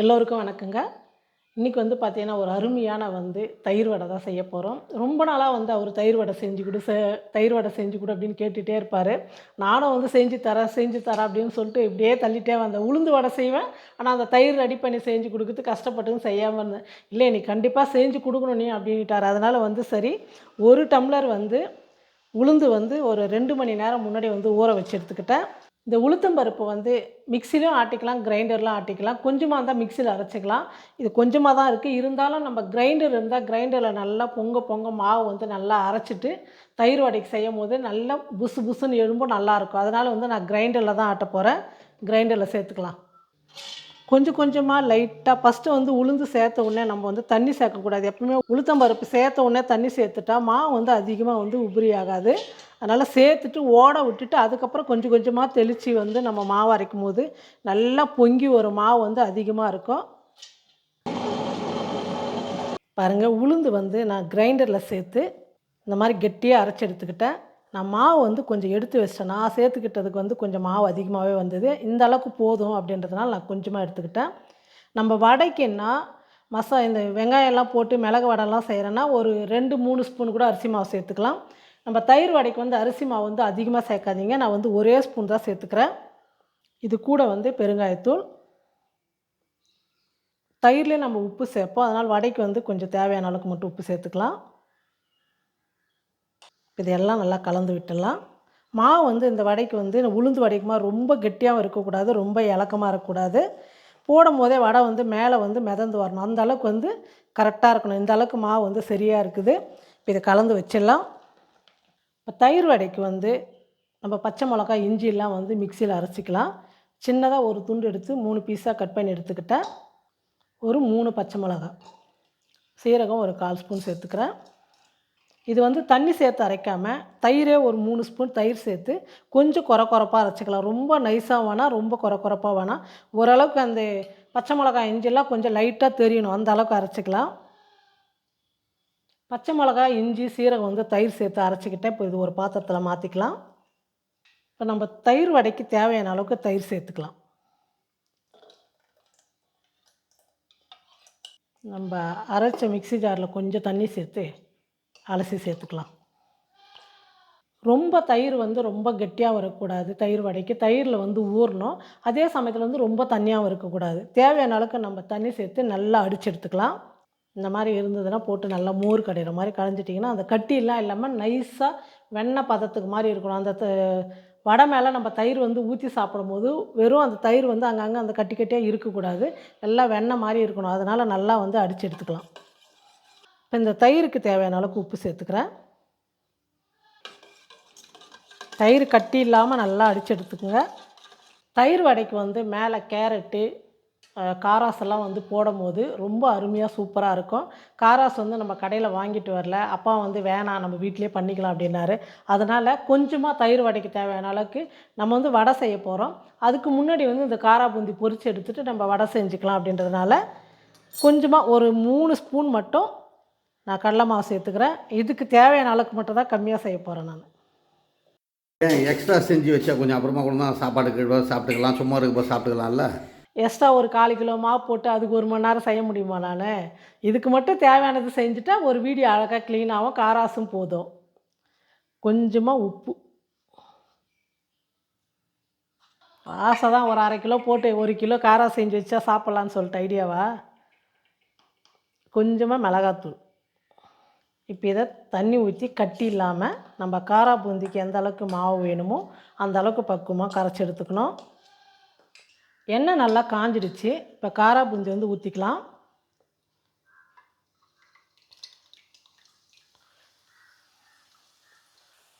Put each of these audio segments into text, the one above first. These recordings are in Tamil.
எல்லோருக்கும் வணக்கங்க. இன்றைக்கி வந்து பார்த்தீங்கன்னா ஒரு அருமையான வந்து தயிர் வடை தான் செய்ய போகிறோம் ரொம்ப நாளாக வந்து அவர் தயிர் வடை செஞ்சு கொடு செ தயிர் வடை செஞ்சு கொடு அப்படின்னு கேட்டுகிட்டே இருப்பார். நானும் வந்து செஞ்சு தரேன் செஞ்சு தரேன் அப்படின்னு சொல்லிட்டு இப்படியே தள்ளிட்டே வந்தேன். உளுந்து வடை செய்வேன். ஆனால் அந்த தயிர் ரெடி பண்ணி செஞ்சு கொடுக்குறது கஷ்டப்பட்டுன்னு செய்யாமல் இருந்தேன். இல்லை நீ கண்டிப்பாக செஞ்சு கொடுக்கணும் நீ அப்படின்ட்டார் அதனால் வந்து சரி ஒரு டம்ளர் வந்து உளுந்து வந்து ஒரு ரெண்டு மணி நேரம் முன்னாடி வந்து ஊற வச்சு எடுத்துக்கிட்டேன். இந்த உளுத்தம்பருப்பு வந்து மிக்சிலையும் ஆட்டிக்கலாம் கிரைண்டர்லாம் ஆட்டிக்கலாம். கொஞ்சமாக இருந்தால் மிக்சியில் அரைச்சிக்கலாம். இது கொஞ்சமாக தான் இருக்குது இருந்தாலும் நம்ம கிரைண்டர் இருந்தால் கிரைண்டரில் நல்லா பொங்க பொங்க மாவு வந்து நல்லா அரைச்சிட்டு தயிர் வடைக்கு செய்யும் போது நல்லா புசு புசுன்னு எழும்பும் நல்லாயிருக்கும் அதனால் வந்து நான் கிரைண்டரில் தான் ஆட்ட போகிறேன் கிரைண்டரில் சேர்த்துக்கலாம். கொஞ்சம் கொஞ்சமாக லைட்டாக ஃபஸ்ட்டு வந்து உளுந்து சேர்த்த உடனே நம்ம வந்து தண்ணி சேர்க்கக்கூடாது. எப்பவுமே உளுத்தம்பருப்பு சேர்த்த உடனே தண்ணி சேர்த்துட்டா மாவு வந்து அதிகமாக வந்து உபரி ஆகாது. அதனால் சேர்த்துட்டு ஓட விட்டுட்டு அதுக்கப்புறம் கொஞ்சம் கொஞ்சமாக தெளித்து வந்து நம்ம மாவு அரைக்கும் போது நல்லா பொங்கி ஒரு மாவு வந்து அதிகமாக இருக்கும். பாருங்கள் உளுந்து வந்து நான் கிரைண்டரில் சேர்த்து இந்த மாதிரி கெட்டியாக அரைச்சி எடுத்துக்கிட்டேன். நான் மாவு வந்து கொஞ்சம் எடுத்து வச்சிட்டேன். நான் சேர்த்துக்கிட்டதுக்கு வந்து கொஞ்சம் மாவு அதிகமாகவே வந்தது. இந்த அளவுக்கு போதும் அப்படின்றதுனால நான் கொஞ்சமாக எடுத்துக்கிட்டேன். நம்ம வடைக்குன்னா மசா இந்த வெங்காயம்லாம் போட்டு மிளகு வடைலாம் செய்கிறேன்னா ஒரு ரெண்டு மூணு ஸ்பூன் கூட அரிசி மாவு சேர்த்துக்கலாம். நம்ம தயிர் வடைக்கு வந்து அரிசி மாவு வந்து அதிகமாக சேர்க்காதீங்க. நான் வந்து ஒரே ஸ்பூன் தான் சேர்த்துக்கிறேன். இது கூட வந்து பெருங்காயத்தூள். தயிர்லேயே நம்ம உப்பு சேர்ப்போம். அதனால் வடைக்கு வந்து கொஞ்சம் தேவையான அளவுக்கு மட்டும் உப்பு சேர்த்துக்கலாம். இதையெல்லாம் நல்லா கலந்து விட்டுடலாம். மாவு வந்து இந்த வடைக்கு வந்து உளுந்து வடைக்குமா ரொம்ப கெட்டியாகவும் இருக்கக்கூடாது ரொம்ப இலக்கமாக இருக்கக்கூடாது. போடும் போதே வடை வந்து மேலே வந்து மிதந்து வரணும். அந்த அளவுக்கு வந்து கரெக்டாக இருக்கணும். இந்த அளவுக்கு மாவு வந்து சரியாக இருக்குது. இப்போ இதை கலந்து வச்சிடலாம். இப்போ தயிர் வடைக்கு வந்து நம்ம பச்சை மிளகா இஞ்சிலாம் வந்து மிக்சியில் அரைச்சிக்கலாம். சின்னதாக ஒரு துண்டு எடுத்து மூணு பீஸாக கட் பண்ணி எடுத்துக்கிட்டேன் ஒரு மூணு பச்சை மிளகா சீரகம் ஒரு கால் ஸ்பூன் சேர்த்துக்கிறேன். இது வந்து தண்ணி சேர்த்து அரைக்காமல் தயிரே ஒரு மூணு ஸ்பூன் தயிர் சேர்த்து கொஞ்சம் குறை குறைப்பாக அரைச்சிக்கலாம். ரொம்ப நைஸாக வேணாம் ரொம்ப குறை குறைப்பாக வேணாம். ஓரளவுக்கு அந்த பச்சை மிளகாய் இஞ்சிலாம் கொஞ்சம் லைட்டாக தெரியணும். அந்த அளவுக்கு அரைச்சிக்கலாம். பச்சை மிளகாய் இஞ்சி சீரகம் வந்து தயிர் சேர்த்து அரைச்சிக்கிட்டே இப்போ இது ஒரு பாத்திரத்தில் மாற்றிக்கலாம் இப்போ நம்ம தயிர் வடைக்கு தேவையான அளவுக்கு தயிர் சேர்த்துக்கலாம். நம்ம அரைச்ச மிக்ஸி ஜாரில் கொஞ்சம் தண்ணி சேர்த்து அலசி சேர்த்துக்கலாம். ரொம்ப தயிர் வந்து ரொம்ப கெட்டியாக வரக்கூடாது. தயிர் வடைக்கு தயிரில் வந்து ஊறணும். அதே சமயத்தில் வந்து ரொம்ப தண்ணியாகவும் இருக்கக்கூடாது. தேவையான அளவுக்கு நம்ம தண்ணி சேர்த்து நல்லா அடிச்சு எடுத்துக்கலாம். இந்த மாதிரி இருந்ததுன்னா போட்டு நல்லா மோர் கடையிற மாதிரி களைஞ்சிட்டிங்கன்னா அந்த கட்டியெல்லாம் இல்லாமல் நைஸாக வெண்ணெய் பதத்துக்கு மாதிரி இருக்கணும். அந்த த- வடை மேலே நம்ம தயிர் வந்து ஊற்றி சாப்பிடும்போது வெறும் அந்த தயிர் வந்து அங்கங்கே அந்த கட்டி கட்டியாக இருக்கக்கூடாது. நல்லா வெண்ணெய் மாதிரி இருக்கணும். அதனால் நல்லா வந்து அடித்து எடுத்துக்கலாம். இப்போ இந்த தயிருக்கு தேவையான அளவுக்கு உப்பு சேர்த்துக்கிறேன். தயிர் கட்டி இல்லாமல் நல்லா அடித்து எடுத்துக்கோங்க. தயிர் வடைக்கு வந்து மேலே கேரட்டு காராஸெல்லாம் காராஸ் எல்லாம் வந்து போடும்போது ரொம்ப அருமையாக சூப்பராக இருக்கும். காராஸ் வந்து நம்ம கடையில் வாங்கிட்டு வரல. அப்பா வந்து வேணாம் நம்ம வீட்டிலே பண்ணிக்கலாம் அப்படின்னாரு. அதனால் கொஞ்சமாக தயிர் வடைக்கு தேவையான அளவுக்கு நம்ம வந்து வடை செய்ய போகிறோம் அதுக்கு முன்னாடி வந்து இந்த காரா பூந்தி பொறிச்சு எடுத்துகிட்டு நம்ம வடை செஞ்சுக்கலாம் அப்படின்றதுனால கொஞ்சமாக ஒரு மூணு ஸ்பூன் மட்டும் நான் கடலை மாவு சேர்த்துக்கிறேன். இதுக்கு தேவையான அளவுக்கு மட்டும் தான் கம்மியாக செய்ய போகிறேன் நான். ஏன் எக்ஸ்ட்ரா செஞ்சு வச்சா கொஞ்சம் அப்புறமா கூட தான் சாப்பாடுக்கு சாப்பிட்டுக்கலாம் சும்மா இருக்கப்போ சாப்பிட்டுக்கலாம்ல? எக்ஸ்ட்ரா ஒரு கால் கிலோ மாவு போட்டு அதுக்கு ஒரு மணி நேரம் செய்ய முடியுமா நான்? இதுக்கு மட்டும் தேவையானது செஞ்சுட்டா ஒரு வீடியோ அழகாக க்ளீனாகவும் காராசும் போதும். கொஞ்சமாக உப்பு. ஆசை தான் ஒரு அரை கிலோ போட்டு ஒரு கிலோ காரா செஞ்சு வச்சா சாப்பிட்லான்னு சொல்லிட்டு ஐடியாவா கொஞ்சமாக மிளகாத்தூள். இப்போ இதை தண்ணி ஊற்றி கட்டி இல்லாமல் நம்ம காரா பூந்திக்கு எந்த அளவுக்கு மாவு வேணுமோ அந்த அளவுக்கு பக்குவமாக கரைச்சி எடுத்துக்கணும். எண்ணெய் நல்லா காஞ்சிடுச்சு. இப்போ காரா பூந்தி வந்து ஊற்றிக்கலாம்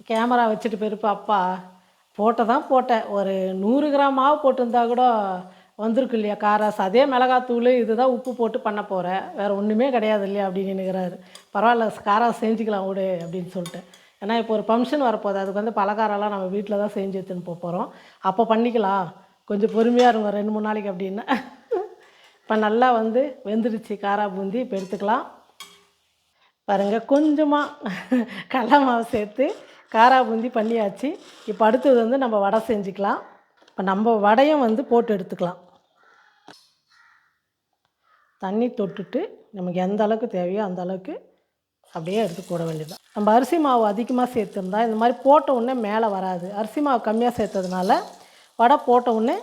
கேமரா வச்சுட்டு போயிருப்பா அப்பா போட்டதான் போட்டேன். ஒரு நூறு கிராம் மாவு போட்டிருந்தா கூட வந்திருக்கு இல்லையா? காராஸ். அதே மிளகாத்தூள் இதுதான் உப்பு போட்டு பண்ண போகிறேன் வேறு ஒன்றுமே கிடையாது இல்லையா? அப்படின்னு நினைக்கிறாரு. பரவாயில்ல காராஸ் செஞ்சுக்கலாம் விடு அப்படின்னு சொல்லிட்டு. ஏன்னா இப்போ ஒரு ஃபங்க்ஷன் வரப்போகுது. அதுக்கு வந்து பலகாரம்லாம் நம்ம வீட்டில் தான் செஞ்சு எடுத்துன்னு போக போகிறோம் அப்போ பண்ணிக்கலாம். கொஞ்சம் பொறுமையாக இருங்க ரெண்டு மூணு நாளைக்கு அப்படின்னா. இப்போ நல்லா வந்து வெந்துருச்சு காரா பூந்தி. இப்போ எடுத்துக்கலாம். பாருங்கள் கொஞ்சமாக கடலை மாவு சேர்த்து காரா பூந்தி பண்ணியாச்சு. இப்போ அடுத்தது வந்து நம்ம வடை செஞ்சுக்கலாம். இப்போ நம்ம வடையும் வந்து போட்டு எடுத்துக்கலாம். தண்ணி தொட்டுட்டு நமக்கு எந்த அளவுக்கு தேவையோ அந்த அளவுக்கு அப்படியே எடுத்து போட வேண்டியது நம்ம அரிசி மாவு அதிகமாக சேர்த்துருந்தா இந்த மாதிரி போட்ட உடனே மேலே வராது. அரிசி மாவு கம்மியாக சேர்த்ததுனால வடை போட்ட உடனே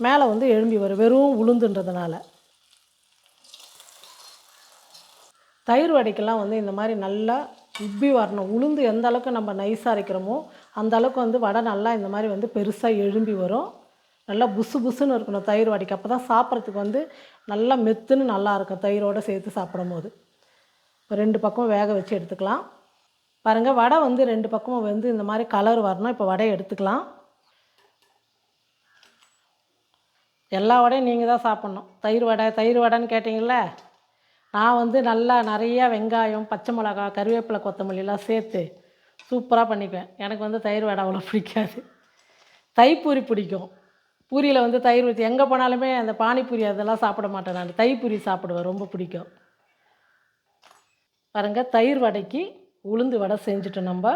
மேலே வந்து எழும்பி வரும். வெறும் உளுந்துன்றதுனால. தயிர் வடைக்கெல்லாம் வந்து இந்த மாதிரி நல்லா உப்பி வரணும். உளுந்து எந்த அளவுக்கு நம்ம நைஸாக அரைக்கிறோமோ அந்த அளவுக்கு வந்து வடை நல்லா இந்த மாதிரி வந்து பெருசாக எழும்பி வரும். நல்லா புசு புசுன்னு இருக்கணும் தயிர் வடைக்கு. அப்போ தான் சாப்பிட்றதுக்கு வந்து நல்லா மெத்துன்னு நல்லா இருக்கும் தயிரோடு சேர்த்து சாப்பிடும் போது இப்போ ரெண்டு பக்கமும் வேக வச்சு எடுத்துக்கலாம். பாருங்கள் வடை வந்து ரெண்டு பக்கமும் வந்து இந்த மாதிரி கலர் வரணும். இப்போ வடையை எடுத்துக்கலாம். எல்லா வடையும் நீங்கள் தான் சாப்பிட்ணும். தயிர் வடை தயிர் வடைன்னு கேட்டிங்களே நான் வந்து நல்லா நிறையா வெங்காயம் பச்சை மிளகா கருவேப்பிலை கொத்தமல்லிலாம் சேர்த்து சூப்பராக பண்ணிக்குவேன். எனக்கு வந்து தயிர் வடை அவ்வளோ பிடிக்காது. தைப்பூரி பிடிக்கும். பூரியில் வந்து தயிர் ஊற்றி எங்கே போனாலுமே அந்த பானிபூரி அதெல்லாம் சாப்பிட மாட்டேன் நான். தைப்பூரி சாப்பிடுவேன் ரொம்ப பிடிக்கும். பாருங்க தயிர் வடைக்கு உளுந்து வடை செஞ்சுட்டோம் நம்ம.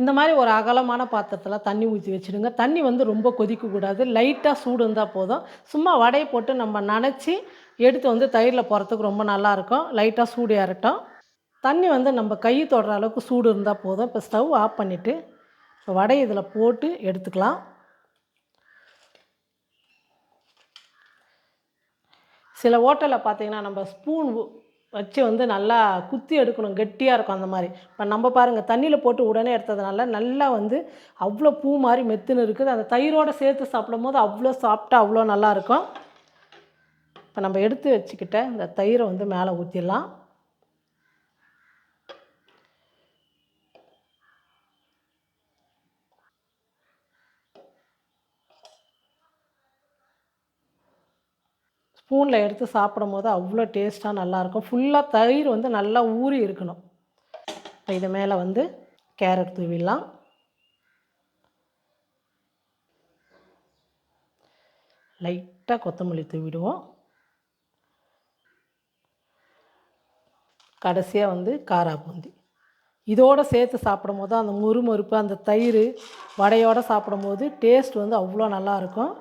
இந்த மாதிரி ஒரு அகலமான பாத்திரத்தில் தண்ணி ஊற்றி வச்சுடுங்க. தண்ணி வந்து ரொம்ப கொதிக்கக்கூடாது. லைட்டாக சூடு இருந்தால் போதும். சும்மா வடையை போட்டு நம்ம நனைச்சி எடுத்து வந்து தயிரில் போகிறதுக்கு ரொம்ப நல்லாயிருக்கும் லைட்டாக சூடு ஏறட்டும். தண்ணி வந்து நம்ம கை தொடுற அளவுக்கு சூடு இருந்தால் போதும். இப்போ ஸ்டவ் ஆஃப் பண்ணிவிட்டு இப்போ வடையை இதில் போட்டு எடுத்துக்கலாம். சில ஹோட்டலில் பார்த்தீங்கன்னா நம்ம ஸ்பூன் வச்சு வந்து நல்லா குத்தி எடுக்கணும் கெட்டியாக இருக்கும் அந்த மாதிரி. இப்போ நம்ம பாருங்கள் தண்ணியில் போட்டு உடனே எடுத்ததுனால நல்லா வந்து அவ்வளோ பூ மாதிரி மெத்துன்னு இருக்குது. அந்த தயிரோடு சேர்த்து சாப்பிடும் போது அவ்வளோ சாப்பிட்டா அவ்வளோ நல்லாயிருக்கும் இப்போ நம்ம எடுத்து வச்சுக்கிட்ட இந்த தயிரை வந்து மேலே ஊற்றிடலாம் ஸ்பூனில் எடுத்து சாப்பிடும் போது அவ்வளோ டேஸ்ட்டாக நல்லாயிருக்கும். ஃபுல்லாக தயிர் வந்து நல்லா ஊறி இருக்கணும். இப்போ இது மேலே வந்து கேரட் தூவிடலாம். லைட்டாக கொத்தமல்லி தூவிடுவோம். கடைசியாக வந்து காரா பூந்தி இதோடு சேர்த்து சாப்பிடும் போது அந்த முறுமுறுப்பு அந்த தயிர் வடையோடு சாப்பிடும்போது டேஸ்ட் வந்து அவ்வளோ நல்லாயிருக்கும்.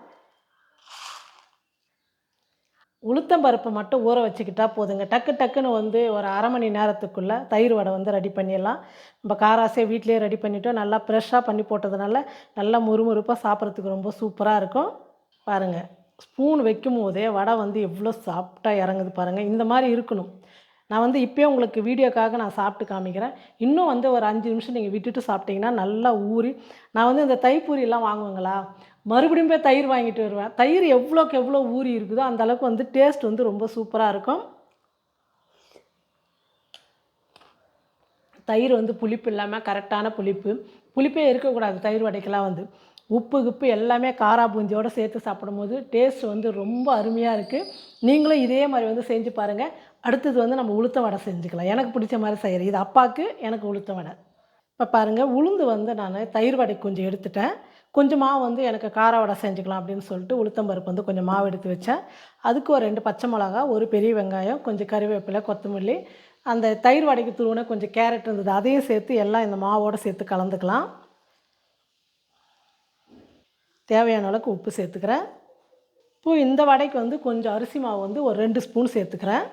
உளுத்தம் பருப்பை மட்டும் ஊற வச்சுக்கிட்டா போதுங்க. டக்கு டக்குன்னு வந்து ஒரு அரை மணி நேரத்துக்குள்ளே தயிர் வடை வந்து ரெடி பண்ணிடலாம். நம்ம காராசே வீட்டிலேயே ரெடி பண்ணிவிட்டோம் நல்லா ஃப்ரெஷ்ஷாக பண்ணி போட்டதுனால நல்லா முறுமுறுப்பாக சாப்பிட்றதுக்கு ரொம்ப சூப்பராக இருக்கும். பாருங்கள் ஸ்பூன் வைக்கும் போதே வடை வந்து எவ்வளோ சாஃப்டாக இறங்குது பாருங்கள் இந்த மாதிரி இருக்கணும். நான் வந்து இப்போயே உங்களுக்கு வீடியோக்காக நான் சாப்பிட்டு காமிக்கிறேன். இன்னும் வந்து ஒரு அஞ்சு நிமிஷம் நீங்கள் விட்டுட்டு சாப்பிட்டீங்கன்னா நல்லா ஊறி நான் வந்து இந்த தைப்பூரியெல்லாம் வாங்குவேங்களா? மறுபடியும் போய் தயிர் வாங்கிட்டு வருவேன். தயிர் எவ்வளோக்கு எவ்வளோ ஊறி இருக்குதோ அந்த அளவுக்கு வந்து டேஸ்ட் வந்து ரொம்ப சூப்பராக இருக்கும். தயிர் வந்து புளிப்பு இல்லாமல் கரெக்டான புளிப்பு. புளிப்பே இருக்கக்கூடாது தயிர் வடைக்கெல்லாம் வந்து. உப்பு கிப்பு எல்லாமே காரா பூந்தியோடு சேர்த்து சாப்பிடும்போது டேஸ்ட் வந்து ரொம்ப அருமையாக இருக்குது நீங்களும் இதே மாதிரி வந்து செஞ்சு பாருங்கள் அடுத்தது வந்து நம்ம உளுத்த வடை செஞ்சுக்கலாம். எனக்கு பிடிச்ச மாதிரி செய்கிறேன் இது அப்பாவுக்கு எனக்கு உளுத்த வடை. இப்போ பாருங்கள் உளுந்து வந்து நான் தயிர் வடை கொஞ்சம் எடுத்துட்டேன். கொஞ்சமாக வந்து எனக்கு கார வடை செஞ்சுக்கலாம் அப்படின்னு சொல்லிட்டு உளுத்தம்பருப்பு வந்து கொஞ்சம் மாவு எடுத்து வச்சேன். அதுக்கு ஒரு ரெண்டு பச்சை மிளகா ஒரு பெரிய வெங்காயம் கொஞ்சம் கறிவேப்பிலை கொத்தமல்லி அந்த தயிர் வடைக்கு துருவுன கொஞ்சம் கேரட் இருந்தது அதையும் சேர்த்து எல்லாம் இந்த மாவோடு சேர்த்து கலந்துக்கலாம். தேவையான அளவுக்கு உப்பு சேர்த்துக்கிறேன். இப்போ இந்த வடைக்கு வந்து கொஞ்சம் அரிசி மாவு வந்து ஒரு ரெண்டு ஸ்பூன் சேர்த்துக்கிறேன்.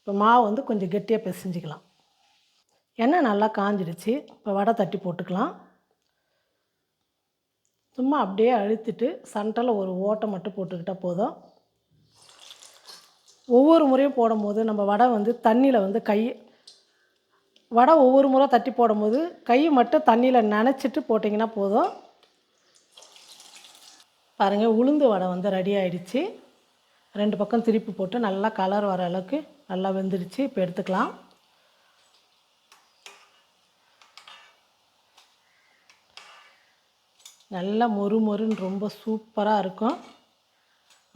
இப்போ மாவு வந்து கொஞ்சம் கெட்டியாக பிசைஞ்சிக்கலாம். எண்ணெய் நல்லா காஞ்சிடுச்சு. இப்போ வடை தட்டி போட்டுக்கலாம். சும்மா அப்படியே அழுத்திட்டு சன்டையில் ஒரு ஓட்டை மட்டும் போட்டுக்கிட்டால் போதும். ஒவ்வொரு முறையும் போடும்போது நம்ம வடை வந்து தண்ணியில் வந்து கை வடை ஒவ்வொரு முறை தட்டி போடும்போது கை மட்டும் தண்ணியில் நனைச்சிட்டு போட்டிங்கன்னா போதும். பாருங்கள் உளுந்து வடை வந்து ரெடி ஆயிடுச்சு. ரெண்டு பக்கம் திருப்பி போட்டு நல்லா கலர் வர அளவுக்கு நல்லா வெந்துடுச்சு. இப்போ எடுத்துக்கலாம். நல்லா மொறு மொறுன்னு ரொம்ப சூப்பராக இருக்கும்.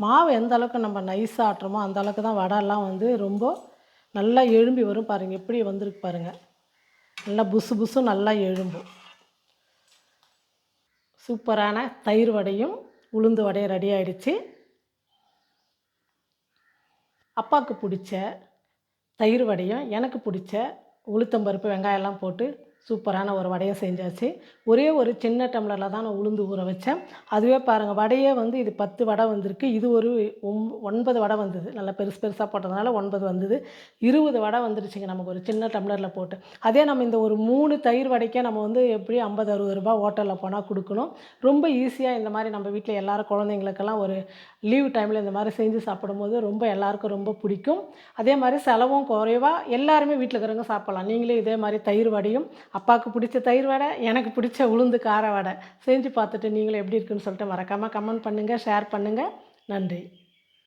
மாவு எந்த அளவுக்கு நம்ம நைஸாக ஆட்டுறோமோ அந்த அளவுக்கு தான் வடைலாம் வந்து ரொம்ப நல்லா எழும்பி வரும் பாருங்கள் எப்படி வந்திருக்கு பாருங்கள் நல்லா புசு புசு நல்லா எழும்பும். சூப்பரான தயிர் வடையும் உளுந்து வடையும் ரெடி ஆகிடுச்சு அப்பாவுக்கு பிடிச்ச தயிர் வடையும் எனக்கு பிடிச்ச உளுத்தம்பருப்பு வெங்காயம்லாம் போட்டு சூப்பரான ஒரு வடையை செஞ்சாச்சு. ஒரே ஒரு சின்ன டம்ளரில் தான் நான் உளுந்து ஊற வச்சேன். அதுவே பாருங்கள் வடையே வந்து இது பத்து வடை வந்திருக்கு. இது ஒரு ஒன்பது வடை வந்தது. நல்லா பெருசு பெருசாக போட்டதுனால ஒன்பது வந்தது. இருபது வடை வந்துருச்சுங்க நமக்கு ஒரு சின்ன டம்ளரில் போட்டு. அதே நம்ம இந்த ஒரு மூணு தயிர் வடைக்கே நம்ம வந்து எப்படி ஐம்பது அறுபது ரூபாய் ஹோட்டலில் போனால் கொடுக்கணும். ரொம்ப ஈஸியாக இந்த மாதிரி நம்ம வீட்டில் எல்லாரும் குழந்தைங்களுக்கெல்லாம் ஒரு லீவ் டைமில் இந்த மாதிரி செஞ்சு சாப்பிடும்போது ரொம்ப எல்லாருக்கும் ரொம்ப பிடிக்கும். அதே மாதிரி செலவும் குறைவா எல்லாருமே வீட்டில் இருக்கிறவங்க சாப்பிட்லாம். நீங்களே இதே மாதிரி தயிர் வடையும் அப்பாவுக்கு பிடிச்ச தயிர் வடை எனக்கு பிடிச்ச உளுந்து கார வடை. செஞ்சு பார்த்துட்டு நீங்களும் எப்படி இருக்குன்னு சொல்லிட்டு மறக்காமல் கமெண்ட் பண்ணுங்கள் ஷேர் பண்ணுங்கள் நன்றி.